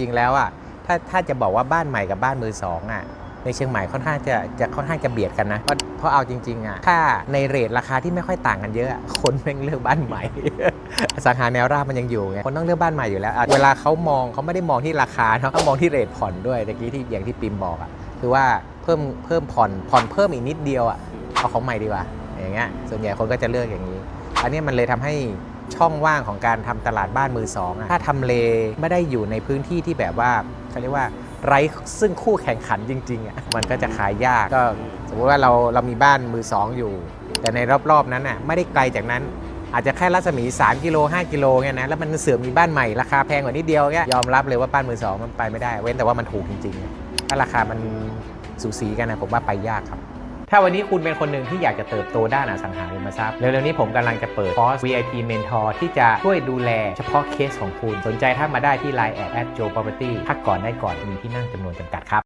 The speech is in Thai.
จริงแล้วอะถ้าถ้าจะบอกว่าบ้านใหม่กับบ้านมือสองอะในเชียงใหม่ค่อนข้างจะจะค่อนข้างจะเบียดกันนะ เพราะเพราะเอาจริงๆอะถ้าในเรทราคาที่ไม่ค่อยต่างกันเยอะคนแม่งเลือกบ้านใหม่ สังหาแนวราบมันยังอยู่ไงคนต้องเลือกบ้านใหม่อยู่แล้ว เวลาเขามองเขาไม่ได้มองที่ราคาเนาะเขามองที่เรทผ่อนด้วยตะกี้ที่อย่างที่ปิมบอกอะคือว่าเพิ่มเพิ่มผ่อนผ่อนเพิ่มอีกนิดเดียวอะเอาของใหม่ดีกว่าอย่างเงี้ยส่วนใหญ่คนก็จะเลือกอย่างนี้ อันนี้มันเลยทำให้ ช่องว่างของการทำตลาดบ้านมือสองอะถ้าทำเลไม่ได้อยู่ในพื้นที่ที่แบบว่าเขาเรียกว่าไร้ซึ่งคู่แข่งขันจริงๆอะมันก็จะขายยากก็สมมติว่าเราเรามีบ้านมือสองอยู่ แต่ในรอบๆนั้นน่ะไม่ได้ไกลจากนั้น อาจจะแค่รัศมี 3 กิโล 5 กิโลเงี้ยนะแล้วมันเสือมมีบ้านใหม่ราคาแพงกว่านิดเดียวเงี้ยยอมรับเลยว่าบ้านมือสองมันไปไม่ได้ เว้นแต่ว่ามันถูกจริงๆถ้าราคามันสูสีกันนะผมว่าไปยากครับ ถ้าวันนี้คุณเป็นคนหนึ่งที่อยากจะเติบโตด้านอสังหาริมทรัพย์เร็วๆนี้ผมกำลังจะเปิดคอร์ส VIP Mentor ที่จะช่วยดูแลเฉพาะเคสของคุณ สนใจถ้ามาได้ที่ Line แอด Joe Property ถ้าก่อนได้ก่อนมีที่นั่งจำนวนจำกัดครับ